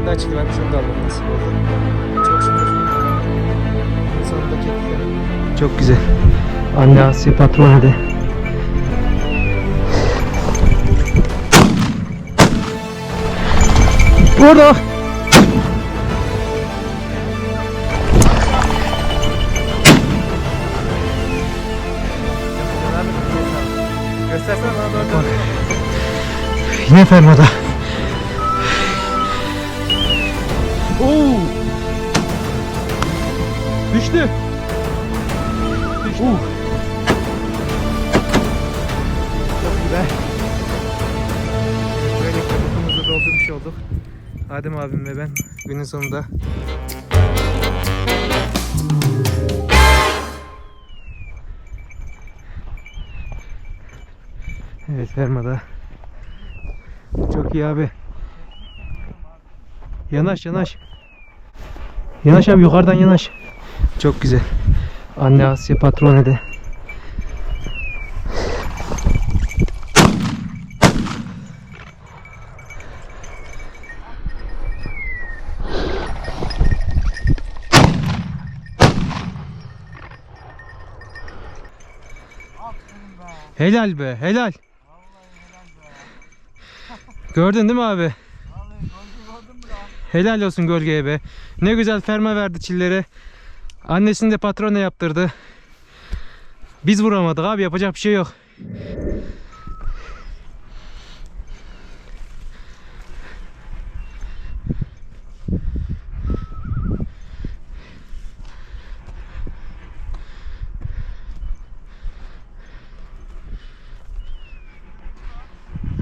benden çıktı. Ben de şunu da almam nasip oldu. Çok şükür. Sonunda kekler. Çok güzel. Anne Asya patron hadi. Burada. Göstersene bana doğru. Yine fermada. Oo! Düştü. Düştü. Çok güzel. Böyle kabukumuzu doldurmuş olduk. Adem abim ve ben günün sonunda Evet fermada. Çok iyi abi. Yanaş yanaş. Yanaş abi yukarıdan yanaş. Çok güzel. Anne Asya patron ede. Helal be helal. Gördün değil mi abi? Helal olsun gölgeye be. Ne güzel ferma verdi çillere. Annesini de patrona yaptırdı. Biz vuramadık abi yapacak bir şey yok.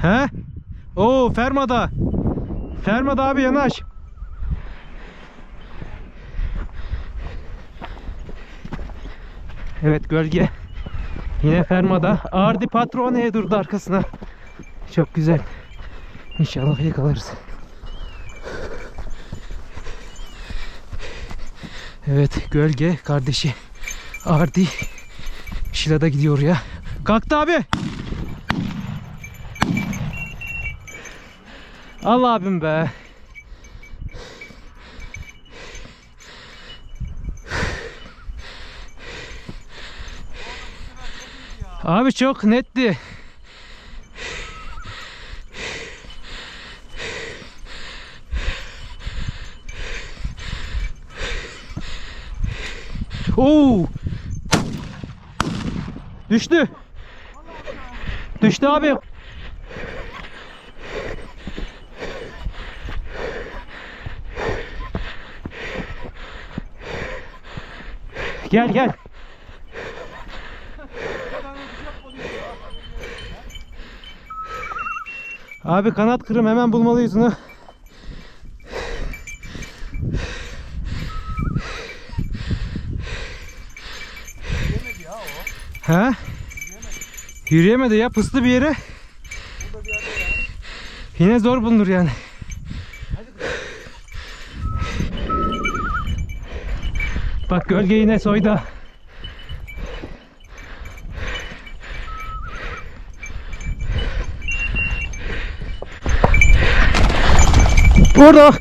He? Oo fermada. Fermada abi yanaş. Evet gölge. Yine fermada. Ardi patroneye durdu arkasına. Çok güzel. İnşallah yakalarız. Evet gölge kardeşi Ardi Şila'da gidiyor ya. Kalktı abi. Al abim be. Abi çok netti. Oo! Düştü. Düştü abi. Gel gel. Abi kanat kırım hemen bulmalıyız onu. He? Yürüyemedi ya pıslı bir yere. Yine zor bulunur yani. Bak gölge yine soyda. Burada.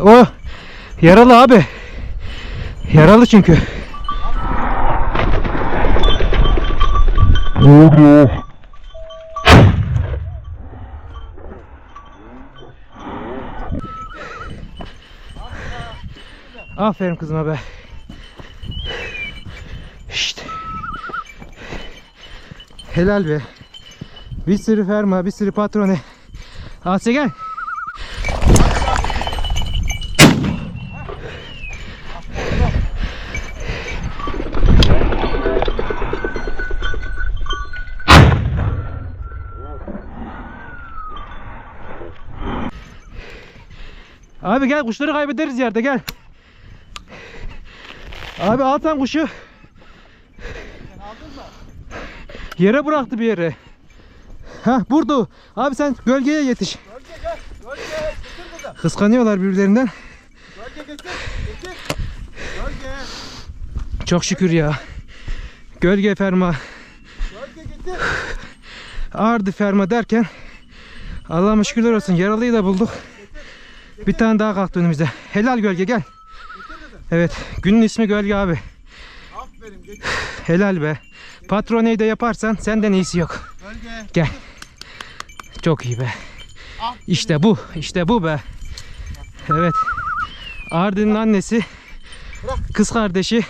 O yaralı abi. Yaralı çünkü. Aferin kızıma be. Şşt. Helal be. Bir sürü ferma, bir sürü patrone. Asya gel. Abi gel kuşları kaybederiz yerde gel. Abi al sen kuşu. Yere bıraktı bir yere. Ha burada. Abi sen gölgeye yetiş. Gölge getir burada. Kıskanıyorlar birbirlerinden. Gölge getir. Getir. Gölge. Çok şükür ya. Gölge ferma, Gölge getir. ardı ferma derken Allah'ıma şükürler olsun. Yaralıyı da bulduk. Bir tane daha kalktı önümüze. Helal gölge gel. Evet. Günün ismi gölge abi. Aferin getir. Helal be. Patroneyi de yaparsan senden iyisi yok. Gölge. Gel. Çok iyi be. Aferin. İşte bu. işte bu be. Evet. Ardi'nin annesi, kız kardeşi.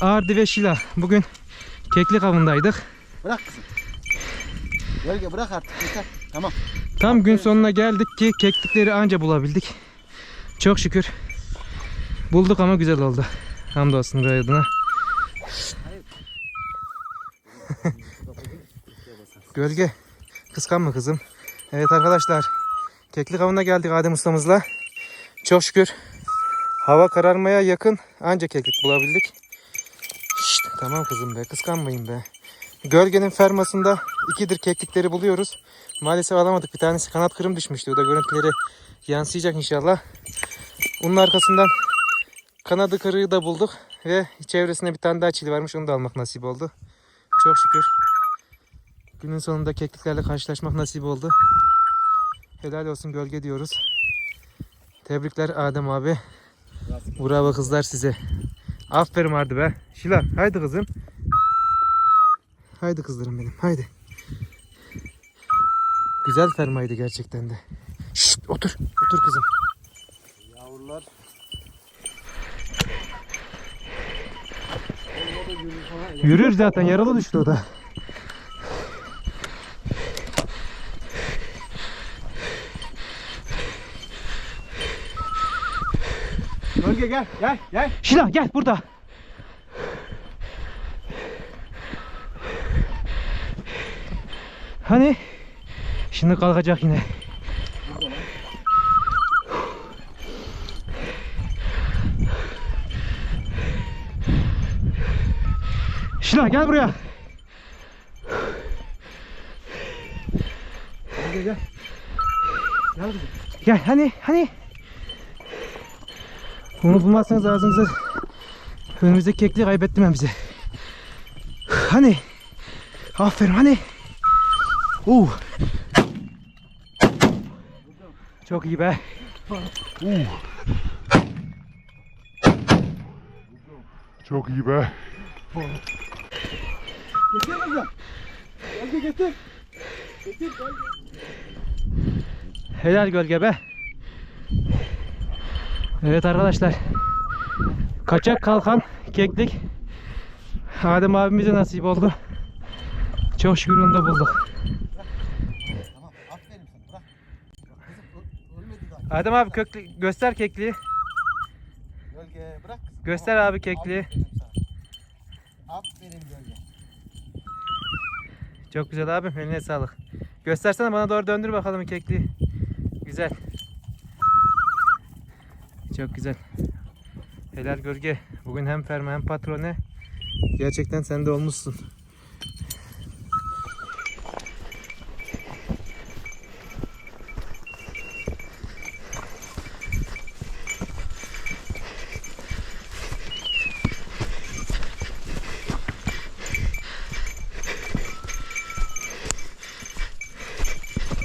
Ardi ve Şila. Bugün keklik avındaydık. Bırak kızım. Gölge bırak artık yeter. Tamam. Tam gün sonuna geldik ki keklikleri anca bulabildik. Çok şükür. Bulduk ama güzel oldu. Hamdolsun Rabbi adına. Gölge. Kıskanma kızım. Evet arkadaşlar. Keklik avına geldik Adem ustamızla. Çok şükür. Hava kararmaya yakın anca keklik bulabildik. Şşt, tamam kızım be kıskanmayın be. Gölgenin fermasında ikidir keklikleri buluyoruz. Maalesef alamadık. Bir tanesi kanat kırım düşmüştü. O da görüntüleri yansıyacak inşallah. Onun arkasından kanadı kırığı da bulduk. Ve çevresinde bir tane daha çili varmış. Onu da almak nasip oldu. Çok şükür. Günün sonunda kekliklerle karşılaşmak nasip oldu. Helal olsun gölge diyoruz. Tebrikler Adem abi. Bravo kızlar size. Aferin Ardı be. Şila haydi kızım. Haydi kızlarım benim haydi. Güzel fermaydı gerçekten de. Şşt otur. Otur kızım. Yavrular. Yürür zaten yaralı düştü o da. Gel gel gel. Şila gel burada. Hani? Şimdi kalkacak yine. Şila gel buraya. Gölge gel. Gel kızım. Gel hani hani. Bunu bulmazsanız ağzınıza önümüzdeki kekliği kaybettim ben bize. Hani. Aferin hani. Uh. Çok iyi be. Çok iyi be. Getir kızım. Gölge getir. Getir gölge. Helal gölge be. Evet arkadaşlar. Kaçak kalkan keklik. Adem abimize nasip oldu. Çok şükür onu da bulduk. Adem abi kökli, göster kekliği. Gölge bırak. Göster abi kekliği. Aferin gölge. Çok güzel abim eline sağlık. Göstersene bana doğru döndür bakalım kekliği. Güzel. Çok güzel. Helal gölge. Bugün hem ferma hem patrone. Gerçekten sen de olmuşsun.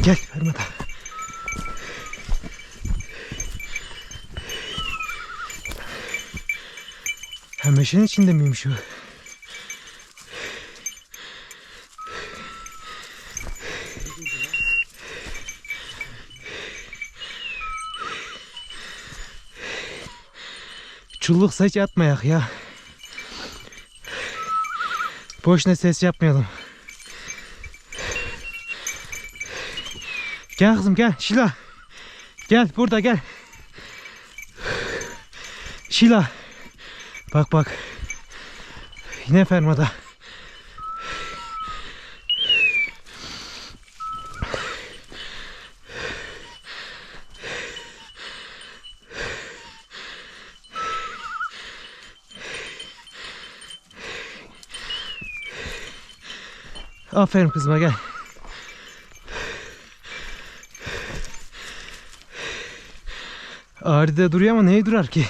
Gel ferma da. Ha meşenin içinde miymiş o? Çulluksa hiç atmayak ya. Boşuna ses yapmayalım. Gel kızım gel Şila. Gel burada gel. Şila. Bak bak. Yine fermada. Aferin kızıma gel. Ağrıda duruyor ama neye durar ki?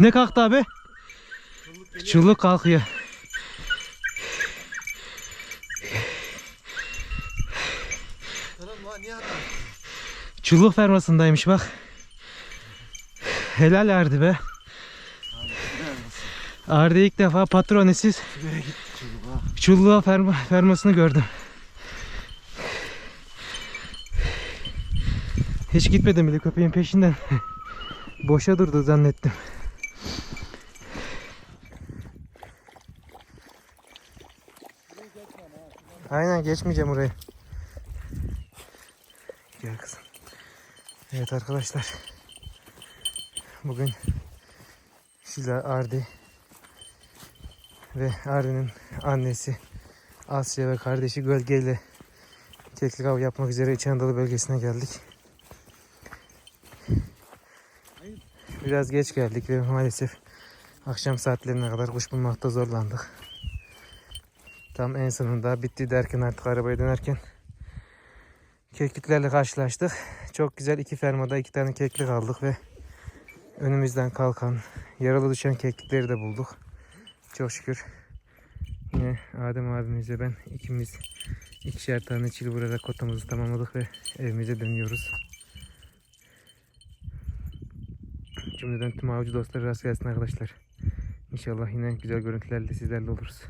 Ne kalktı abi? Kalkıyor. Lan niye attın? Çulluk fermasındaymış bak. Helal Ardi be. Ardi ilk defa patronesiz çulluğa ferma, fermasını gördüm. Hiç gitmedim bile köpeğin peşinden. Boşa durdu zannettim. Aynen geçmeyeceğim orayı. Gel kızım. Evet arkadaşlar. Bugün Şila Ardi ve Ardi'nin annesi Asya ve kardeşi Gölge keklik av yapmak üzere İç Anadolu bölgesine geldik. Biraz geç geldik ve maalesef akşam saatlerine kadar kuş bulmakta zorlandık. Tam en sonunda bitti derken artık arabaya dönerken kekliklerle karşılaştık. Çok güzel iki fermada iki tane keklik aldık ve önümüzden kalkan, yaralı düşen keklikleri de bulduk. Çok şükür. Yine Adem abimizle ben ikimiz ikişer tane çil vurarak kotamızı tamamladık ve evimize dönüyoruz. Şimdiden tüm avcı dostları rast gelsin arkadaşlar. İnşallah yine güzel görüntülerle sizlerle oluruz.